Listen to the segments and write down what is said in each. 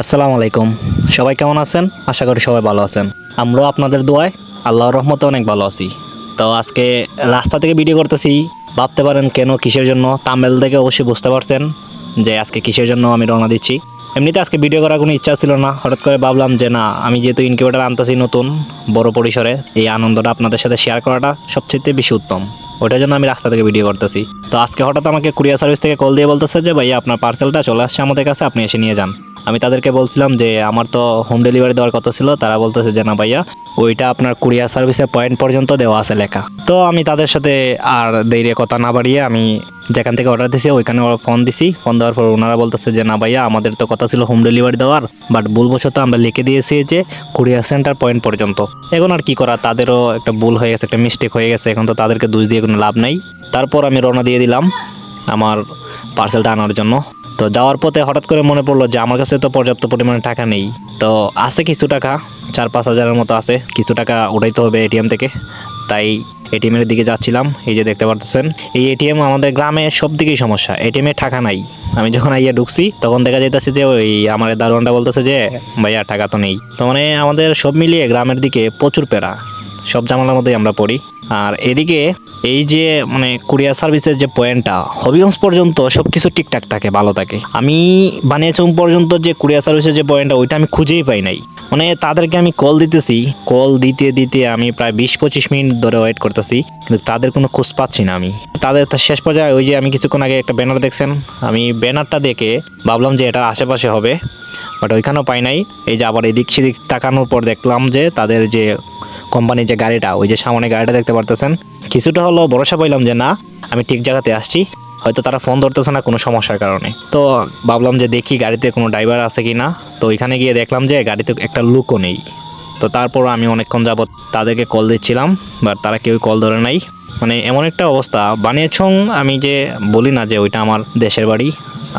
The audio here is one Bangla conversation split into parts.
আসসালামু আলাইকুম। সবাই কেমন আছেন? আশা করি সবাই ভালো আছেন। আমরাও আপনাদের দোয়ায় আল্লাহর রহমতে অনেক ভালো আছি। তো আজকে রাস্তা থেকে ভিডিও করতেছি। ভাবতে পারেন কেন কিসের জন্য? তামেল থেকে অবশ্যই বুঝতে পারছেন যে আজকে কিসের জন্য আমি রওনা দিচ্ছি। এমনিতে আজকে ভিডিও করার কোনো ইচ্ছা ছিল না। হঠাৎ করে ভাবলাম যে না, আমি যেহেতু ইনকিউবেটার আনতেছি নতুন, বড় পরিসরে, এই আনন্দটা আপনাদের সাথে শেয়ার করাটা সবচেয়ে বেশি উত্তম। ওটার জন্য আমি রাস্তা থেকে ভিডিও করতেছি। তো আজকে হঠাৎ আমাকে কুরিয়ার সার্ভিস থেকে কল দিয়ে বলতেছে যে, ভাইয়া, আপনার পার্সেলটা চলে আসছে আমাদের কাছে, আপনি এসে নিয়ে যান। আমি তাদেরকে বলছিলাম যে, আমার তো হোম ডেলিভারি দেওয়ার কথা ছিল। তারা বলতেছে যে, না ভাইয়া, ওইটা আপনার কুরিয়ার সার্ভিসের পয়েন্ট পর্যন্ত দেওয়া আছে লেখা। তো আমি তাদের সাথে আর দেরিয়ে কথা না বাড়িয়ে আমি যেখান থেকে অর্ডার দিছি, ওইখানে ফোন দিছি। ফোন দেওয়ার পর ওনারা বলতেছে যে, না ভাইয়া, আমাদের তো কথা ছিল হোম ডেলিভারি দেওয়ার বাট ভুলবশত আমরা লিখে দিয়েছি যে কুরিয়ার সেন্টার পয়েন্ট পর্যন্ত। এখন আর কি করা, তাদেরও একটা ভুল হয়ে গেছে, একটা মিস্টেক হয়ে গেছে। এখন তো তাদেরকে দোষ দিয়ে কোনো লাভ নাই। তারপর আমি রওনা দিয়ে দিলাম আমার পার্সেলটা আনার জন্য। তো যাওয়ার পথে হঠাৎ করে মনে পড়ল যে আমার কাছে তো পর্যাপ্ত পরিমাণে টাকা নেই। তো আছে কিছু টাকা, চার পাঁচ হাজারের মতো আছে। কিছু টাকা উঠাইতে হবে এটিএম থেকে। তাই এটিএমের দিকে যাচ্ছিলাম, এই যে দেখতে পারতেছেন। এই এটিএম আমাদের গ্রামে সব দিকেই সমস্যা, এটিএম এটিএমে টাকা নাই। আমি যখন আইয়া ঢুকছি, তখন দেখা যাইতেছে যে ওই আমার দারোয়ানটা বলতেছে যে, ভাইয়া, টাকা তো নেই। তো মানে আমাদের সব মিলিয়ে গ্রামের দিকে প্রচুর প্যারা। সব জামালার মধ্যেই আমরা পড়ি। আর এদিকে এই যে মানে কুরিয়ার সার্ভিসের যে পয়েন্টটা হবিগঞ্জ পর্যন্ত সব কিছু ঠিকঠাক থাকে, ভালো থাকে। আমি বানিয়াচং পর্যন্ত যে কুরিয়ার সার্ভিসের যে পয়েন্টটা ওইটা আমি খুঁজেই পাই নাই। মানে তাদেরকে আমি কল দিতেছি। কল দিতে দিতে আমি প্রায় বিশ পঁচিশ মিনিট ধরে ওয়েট করতেছি, কিন্তু তাদের কোনো খোঁজ পাচ্ছি না আমি। তাদের শেষ পর্যায়ে ওই যে আমি কিছুক্ষণ আগে একটা ব্যানার দেখছেন, আমি ব্যানারটা দেখে ভাবলাম যে এটা আশেপাশে হবে বাট ওইখানেও পাই নাই। এই যে আবার এদিক সেদিক তাকানোর পর দেখলাম যে তাদের যে কোম্পানির যে গাড়িটা, ওই যে সামনে গাড়িটা দেখতে পারতেছেন। কিছুটা হলো ভরসা পাইলাম যে না, আমি ঠিক জায়গাতে আসছি। হয়তো তারা ফোন ধরতেছে না কোনো সমস্যার কারণে। তো ভাবলাম যে দেখি গাড়িতে কোনো ড্রাইভার আছে কি না তো ওইখানে গিয়ে দেখলাম যে গাড়িতে একটা লুকও নেই। তো তারপর আমি অনেকক্ষণ যাবত তাদেরকে কল দিচ্ছিলাম বাট তারা কেউ কল ধরে নাই। মানে এমন একটা অবস্থা। বানিয়েছং আমি যে বলি না যে ওইটা আমার দেশের বাড়ি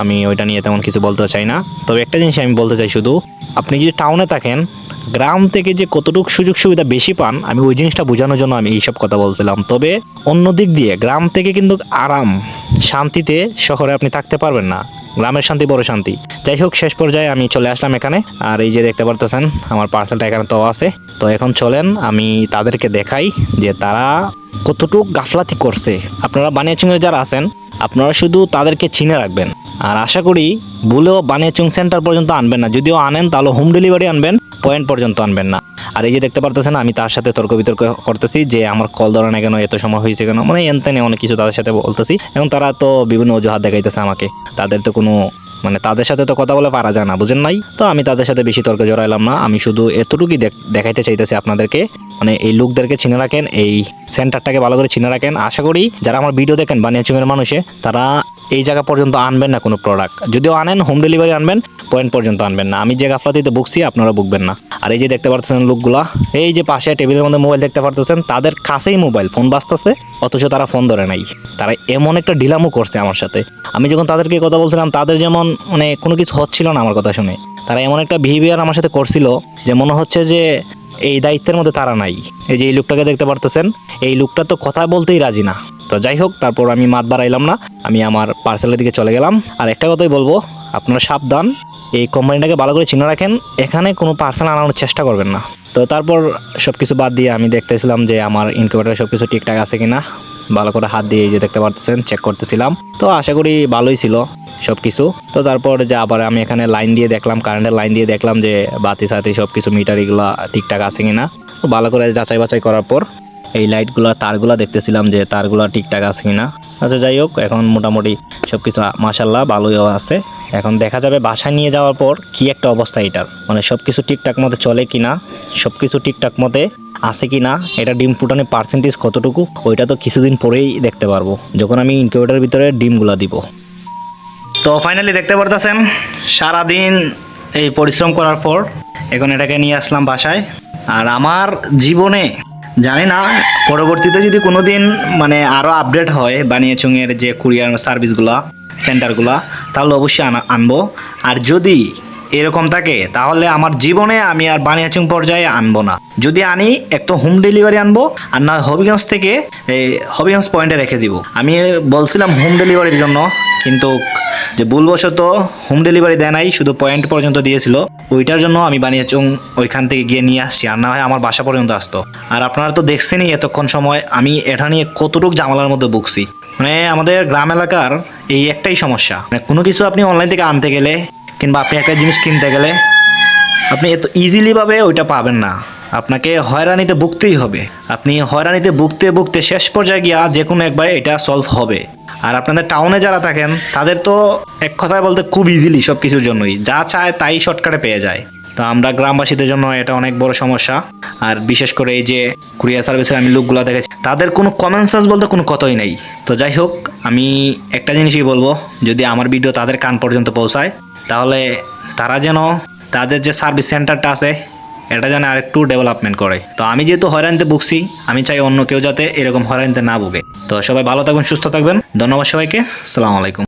আমি ওইটা নিয়ে তেমন কিছু বলতে চাই না। তবে একটা জিনিস আমি বলতে চাই শুধু, আপনি যদি টাউনে থাকেন, গ্রাম থেকে যে কতটুকু সুযোগ সুবিধা বেশি পান, আমি ওই জিনিসটা বোঝানোর জন্য আমি এইসব কথা বলছিলাম। তবে অন্য দিক দিয়ে, গ্রাম থেকে কিন্তু আরাম, শান্তিতে শহরে আপনি থাকতে পারবেন না। গ্রামের শান্তি, বড় শান্তি। যাই হোক, শেষ পর্যায়ে আমি চলে আসলাম এখানে। আর এই যে দেখতে পারতেছেন, আমার পার্সেলটা এখানে তো আছে। তো এখন চলেন, আমি তাদেরকে দেখাই যে তারা কতটুকু গাফলাতি করছে। আপনারা বানিয়াচুঙে যারা আছেন, আপনারা শুধু তাদেরকে চিনে রাখবেন। আর আশা করি ভুলেও বানিয়াচুং সেন্টার পর্যন্ত আনবেন না। যদিও আনেন, তাহলে হোম ডেলিভারি আনবেন পয়েন্ট পর্যন্ত আনবেন না। আর এই যে দেখতে পারতেছেন, আমি তার সাথে তর্ক বিতর্ক করতেছি যে আমার কল ধরে না কেন, এত সময় হয়েছে কেন মানে এনতেনে অনেক কিছু তাদের সাথে বলতেছি। এবং তারা তো বিভিন্ন অজুহাত দেখাইতেছে আমাকে। তাদের তো কোনো মানে তাদের সাথে তো কথা বলে পারা যায় না, বুঝেন নাই? তো আমি তাদের সাথে বেশি তর্কে জড়াইলাম না। আমি শুধু এতটুকুই দেখ- দেখাইতে চাইতেছি আপনাদেরকে মানে এই লোকদেরকে চিনে রাখেন, এই সেন্টারটাকে ভালো করে চিনে রাখেন। আশা করি যারা আমার ভিডিও দেখেন বানিয়াচুঙের মানুষে, তারা এই জায়গা পর্যন্ত আনবেন না কোনো প্রোডাক্ট যদিও আনেন হোম ডেলিভারি আনবেন পয়েন্ট পর্যন্ত আনবেন না। আমি যে গাফলাতিতে বুকছি আপনারা বুকবেন না। আর এই যে দেখতে পারতেছেন লোকগুলা, এই যে পাশে টেবিলের মধ্যে মোবাইল দেখতে পারতেছেন, তাদের কাছেই মোবাইল ফোন বাঁচতেছে অথচ তারা ফোন ধরে নাই। তারা এমন একটা ডিলামও করছে আমার সাথে। আমি যখন তাদেরকে কথা বলছিলাম, তাদের যেমন মানে কোনো কিছু হচ্ছিল না আমার কথা শুনে। তারা এমন একটা বিহেভিয়ার আমার সাথে করছিল যে মনে হচ্ছে যে এই দায়িত্বের মধ্যে তারা নাই। এই যে এই লোকটাকে দেখতে পারতেছেন, এই লোকটা তো কথা বলতেই রাজি না। তো যাই হোক, তারপর আমি মাত বাড়াইলাম না, আমি আমার পার্সেলের দিকে চলে গেলাম। আর একটা কথাই বলব, আপনারা সাবধান, এই কোম্পানিটাকে ভালো করে চিনে রাখেন, এখানে কোনো পার্সেল আনানোর চেষ্টা করবেন না। তো তারপর সব কিছু বাদ দিয়ে আমি দেখতেছিলাম যে আমার ইনকিউবেটারে সব কিছু ঠিকঠাক আছে কিনা, ভালো করে হাত দিয়ে যে দেখতে পারতেছেন চেক করতেছিলাম। তো আশা করি ভালোই ছিল সব কিছু তো তারপর যে আবার আমি এখানে লাইন দিয়ে দেখলাম কারেন্টের লাইন দিয়ে দেখলাম যে বাতি সাতি সব কিছু মিটার এগুলো ঠিকঠাক আছে কিনা। ভালো করে যাচাই বাছাই করার পর এই লাইটগুলো তারগুলো দেখতেছিলাম যে তারগুলো ঠিকঠাক আছে কিনা। আচ্ছা যাই হোক, এখন মোটামুটি সব কিছু মাসাল্লাহ ভালোই আছে। এখন দেখা যাবে বাসায় নিয়ে যাওয়ার পর কি একটা অবস্থা এটার মানে সব কিছু ঠিকঠাক মতো চলে কি না সব কিছু ঠিকঠাক মতে আছে কি না এটা ডিম ফুটানোর পার্সেন্টেজ কতটুকু, ওইটা তো কিছুদিন পরেই দেখতে পারব। যখন আমি ইনকিউবেটারের ভিতরে ডিমগুলো দিব। তো ফাইনালি দেখতে পারতেছেন, সারাদিন এই পরিশ্রম করার পর এখন এটাকে নিয়ে আসলাম বাসায়। আর আমার জীবনে জানি না, পরবর্তীতে যদি কোনো দিন মানে আরও আপডেট হয় বানিয়াচুংয়ের যে কুরিয়ার সার্ভিসগুলা সেন্টারগুলা তাহলে অবশ্যই আনা, আনব। আর যদি এরকম থাকে, তাহলে আমার জীবনে আমি আর বানিয়াচুং পর্যায়ে আনব না। যদি আনি এক তো হোম ডেলিভারি আনব, আর না হবিগঞ্জ থেকে, এই হবিগঞ্জ পয়েন্টে রেখে দিব। আমি বলছিলাম হোম ডেলিভারির জন্য কিন্তু যে ভুলবশত হোম ডেলিভারি দেয় নাই, শুধু পয়েন্ট পর্যন্ত দিয়েছিল। ওইটার জন্য আমি বানিয়ে চুং ওইখান থেকে গিয়ে নিয়ে আসছি আর না হয় আমার বাসা পর্যন্ত আসতো। আর আপনারা তো দেখছেনই এতক্ষণ সময়, আমি এটা নিয়ে কতটুকু জামালার মধ্যে বুকছি মানে আমাদের গ্রাম এলাকার এই একটাই সমস্যা। মানে কোনো কিছু আপনি অনলাইন থেকে আনতে গেলে কিংবা আপনি একটা জিনিস কিনতে গেলে আপনি এত ইজিলিভাবে ওইটা পাবেন না। আপনাকে হয়রানিতে ভুগতেই হবে। আপনি হয়রানিতে ভুগতে ভুগতে শেষ পর্যায়ে গিয়া যে কোনো একবার এটা সলভ হবে। আর আপনাদের টাউনে যারা থাকেন, তাদের তো এক কথায় বলতে খুব ইজিলি সব কিছুর জন্যই। যা চায় তাই শর্টকাটে পেয়ে যায়। তো আমরা গ্রামবাসীদের জন্য এটা অনেক বড় সমস্যা। আর বিশেষ করে এই যে কুরিয়ার সার্ভিসের আমি লোকগুলো দেখেছি, তাদের কোনো কমন সেন্স বলতে কোনো কথাই নেই। তো যাই হোক, আমি একটা জিনিসই বলব, যদি আমার ভিডিও তাদের কান পর্যন্ত পৌঁছায়, তাহলে তারা যেন তাদের যে সার্ভিস সেন্টারটা আছে, এটা যেন আরেকটু ডেভেলপমেন্ট করে। তো আমি যেহেতু হয়রানিতে ভুগছি, আমি চাই অন্য কেউ যাতে এরকম হয়রানিতে না ভুগে। তো সবাই ভালো থাকবেন, সুস্থ থাকবেন। ধন্যবাদ সবাইকে। সালাম আলাইকুম।